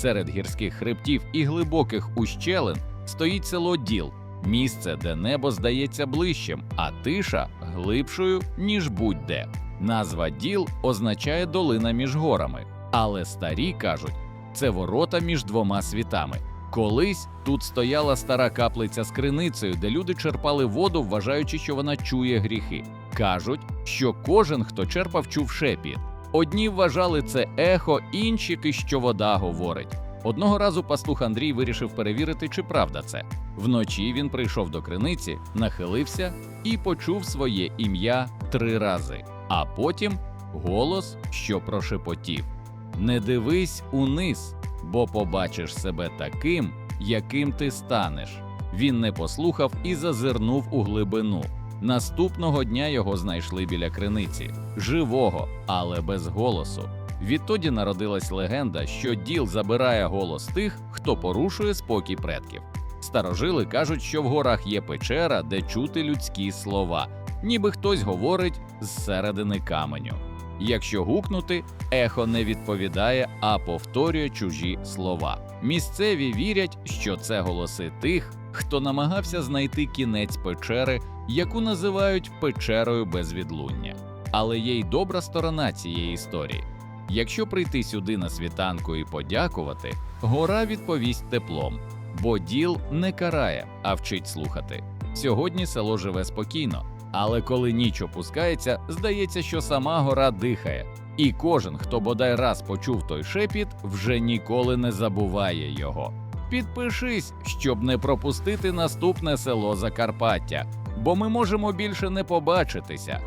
Серед гірських хребтів і глибоких ущелин стоїть село Діл, місце, де небо здається ближчим, а тиша глибшою, ніж будь-де. Назва Діл означає долина між горами, але старі кажуть, це ворота між двома світами. Колись тут стояла стара каплиця з криницею, де люди черпали воду, вважаючи, що вона чує гріхи. Кажуть, що кожен, хто черпав, чув шепіт. Одні вважали це ехо, інші, що вода говорить. Одного разу пастух Андрій вирішив перевірити, чи правда це. Вночі він прийшов до криниці, нахилився і почув своє ім'я три рази, а потім голос, що прошепотів: Не дивись униз, бо побачиш себе таким, яким ти станеш. Він не послухав і зазирнув у глибину. Наступного дня його знайшли біля криниці, живого, але без голосу. Відтоді народилась легенда, що діл забирає голос тих, хто порушує спокій предків. Старожили кажуть, що в горах є печера, де чути людські слова, ніби хтось говорить зсередини каменю. Якщо гукнути, ехо не відповідає, а повторює чужі слова. Місцеві вірять, що це голоси тих, хто намагався знайти кінець печери, яку називають печерою без відлуння. Але є й добра сторона цієї історії. Якщо прийти сюди на світанку і подякувати, гора відповість теплом, бо діл не карає, а вчить слухати. Сьогодні село живе спокійно, але коли ніч опускається, здається, що сама гора дихає, і кожен, хто бодай раз почув той шепіт, вже ніколи не забуває його. Підпишись, щоб не пропустити наступне село Закарпаття, бо ми можемо більше не побачитися,